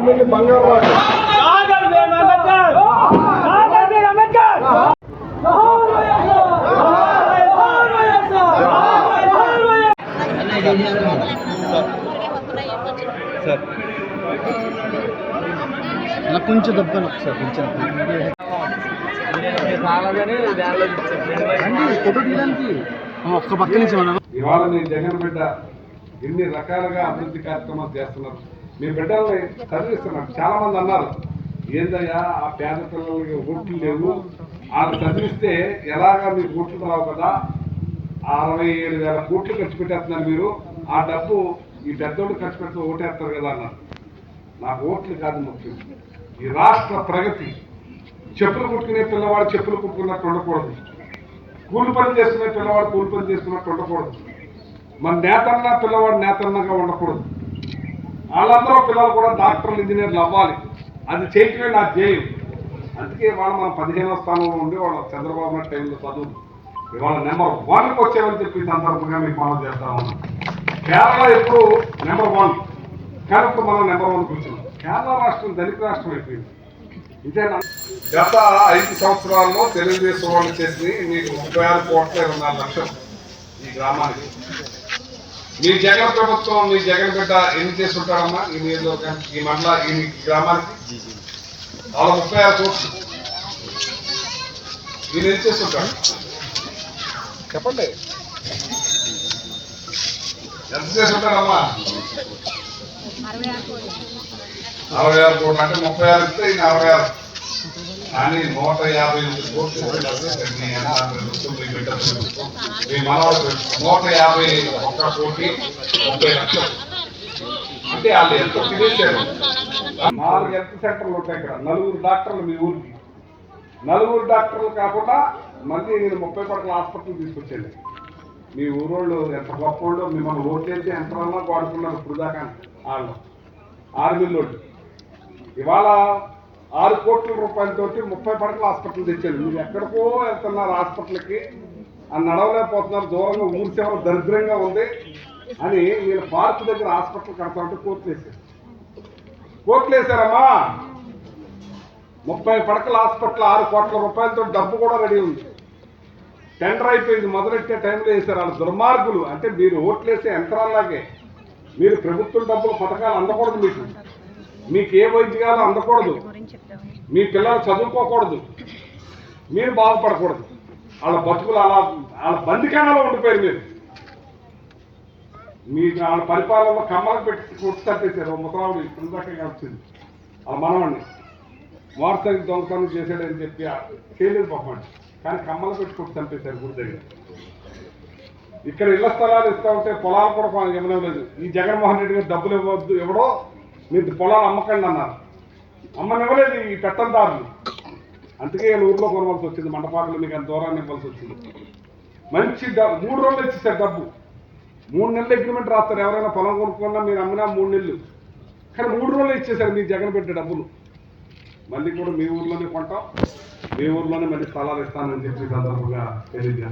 మంది బంగారు కొంచెం దబ్బాను ఒకసారి కొంచెం ఫోటో తీయడానికి. ఒక్క పక్క నుంచి ఇవాళ మీ జగన్ బిడ్డ ఎన్ని రకాలుగా అభివృద్ధి కార్యక్రమాలు చేస్తున్నారు. మీ బిడ్డల్ని చదివిస్తున్నారు చాలా మంది అన్నారు ఏందయ్యా ఆ పేద పిల్లలకి ఓట్లు లేవు. వాళ్ళు చదివిస్తే ఎలాగా మీకు ఓట్లు రావు కదా? అరవై ఏడు వేల కోట్లు ఖర్చు పెట్టేస్తున్నారు మీరు. ఆ డబ్బు ఈ పెద్దోళ్ళు ఖర్చు పెడితే ఓటేస్తారు కదా అన్నారు. నాకు ఓట్లు కాదు ముఖ్యం. ఈ రాష్ట్ర ప్రగతి చెప్పులు కుట్టుకునే పిల్లవాడు చెప్పులు కుట్టుకున్నట్టు ఉండకూడదు. కూలి పని చేసుకునే పిల్లవాడు కూలి పని చేసుకున్నట్టు ఉండకూడదు. మన నేతన్న పిల్లవాడు నేతన్నగా ఉండకూడదు. వాళ్ళందరూ పిల్లలు కూడా డాక్టర్లు ఇంజనీర్లు అవ్వాలి. అది చేయటమే నా ధ్యేయం. అందుకే ఇవాళ మనం పదిహేనో స్థానంలో ఉండి వాళ్ళ చంద్రబాబు నాయుడు టైంలో చదువు. ఇవాళ నెంబర్ వన్కి వచ్చామని చెప్పి సందర్భంగా మీకు మనం చేస్తా ఉన్నాం. కేరళ ఎప్పుడు నెంబర్ వన్. కానీ ఇప్పుడు మనం నెంబర్ వన్కి వచ్చినాం కేరళ రాష్ట్రం ధనిక రాష్ట్రం అయిపోయింది. ఇదేనా గత ఐదు సంవత్సరాల్లో తెలుగుదేశం వాళ్ళు చేసి మీకు ముప్పై ఆరు కోట్ల ఇరవై నాలుగు లక్షలు ఈ గ్రామానికి. మీ జగన్ ప్రభుత్వం మీ జగన్ బిడ్డ ఎన్ని చేసి ఉంటారమ్మా ఈ నియోజకవర్గానికి ఈ మండల ఈ గ్రామానికి? వాళ్ళ ముప్పై ఆరు కోట్లు. ఈయన ఏం చేసి ఉంటాడు చెప్పండి. ఎంత చేసి ఉంటారమ్మా అరవై ఆరు కోట్లు. అంటే ముప్పై ఆరు ఇస్తే ఈయన అరవై ఆరు. కానీ నూట యాభై ఎనిమిది కోట్లు మీ అన్న మీ బిడ్డ మనవాడు నూట యాభై ఒక్క కోటి ముప్పై లక్షలు. అంటే వాళ్ళు ఎంత తినేశారు? నాలుగు హెల్త్ సెంటర్లు ఉంటాయి ఇక్కడ. నలుగురు డాక్టర్లు మీ ఊరికి. నలుగురు డాక్టర్లు కాకుండా మళ్ళీ నేను ముప్పై పడకల హాస్పిటల్ తీసుకొచ్చాను. మీ ఊరోళ్ళు ఎంత గొప్పోళ్ళు మిమ్మల్ని ఓట్లేసి ఎంతమంది వాడుకున్నారు ఇప్పుడు దాకా? వాళ్ళు. ఆర్మీలో ఇవాళ ఆరు కోట్ల రూపాయలతోటి ముప్పై పడకల హాస్పిటల్ తెచ్చారు. మీరు ఎక్కడికో వెళ్తున్నారు హాస్పిటల్కి. అని నడవలేకపోతున్నారు. దూరంగా ఊరి సేవలు దరిద్రంగా ఉంది అని వీళ్ళు పార్క్ దగ్గర హాస్పిటల్ కడతామంటే కోర్టులు వేశారు కోర్టులు వేశారమ్మా ముప్పై పడకల హాస్పిటల్ ఆరు కోట్ల రూపాయలతో డబ్బు కూడా రెడీ ఉంది. టెండర్ అయిపోయింది. మొదలెట్టే టైంలో వేశారు. వాళ్ళ దుర్మార్గులు. అంటే మీరు ఓట్లేసే యంత్రాల్లాగే. మీరు ప్రభుత్వం డబ్బులు పథకాలు అందకూడదు మీకు. మీకు ఏ వైద్యాలు అందకూడదు. మీ పిల్లలు చదువుకోకూడదు. మీరు బాగుపడకూడదు వాళ్ళ బతుకులు అలా వాళ్ళ బందికాణాలో ఉండిపోయారు మీరు. మీకు వాళ్ళ పరిపాలనలో కమ్మలు పెట్టి కొట్టు తట్టేశారు. ఓ ముసలావుడు ఇందాక వచ్చింది. వాళ్ళ మనవాడిని మోటార్ దొంగతనం చేశాడని చెప్పి చేయలేదు పాపండి కానీ కమ్మలు పెట్టి కొట్టి చంపేశారు గుడి దగ్గర ఇక్కడ ఇళ్ళ స్థలాలు ఇస్తా ఉంటే పొలాలు కూడా ఇవ్వడం లేదు. ఈ జగన్మోహన్ రెడ్డి గారు డబ్బులు ఇవ్వద్దు. ఎవడో మీరు పొలాలు అమ్మకండి అన్నారు. అమ్మనివ్వలేదు ఈ పెట్టందారులు అందుకే వీళ్ళ ఊర్లో కొనవలసి వచ్చింది మండపాకులు మీకు అంత దూరాన్ని ఇవ్వాల్సి వచ్చింది. మంచి డబ్బు మూడు రోజులు ఇచ్చేసారు డబ్బు. మూడు నెలలు అగ్రిమెంట్ రాస్తారు ఎవరైనా పొలం కొనుక్కున్నా మీరు అమ్మినా మూడు నెలలు. కానీ మూడు రోజులు ఇచ్చేసారు మీ జగన్ పెట్టే డబ్బులు. మళ్ళీ కూడా మీ ఊర్లోనే కొంటాం మీ ఊర్లోనే మళ్ళీ స్థలాలు ఇస్తానని చెప్పి సందర్భంగా తెలియజేస్తాను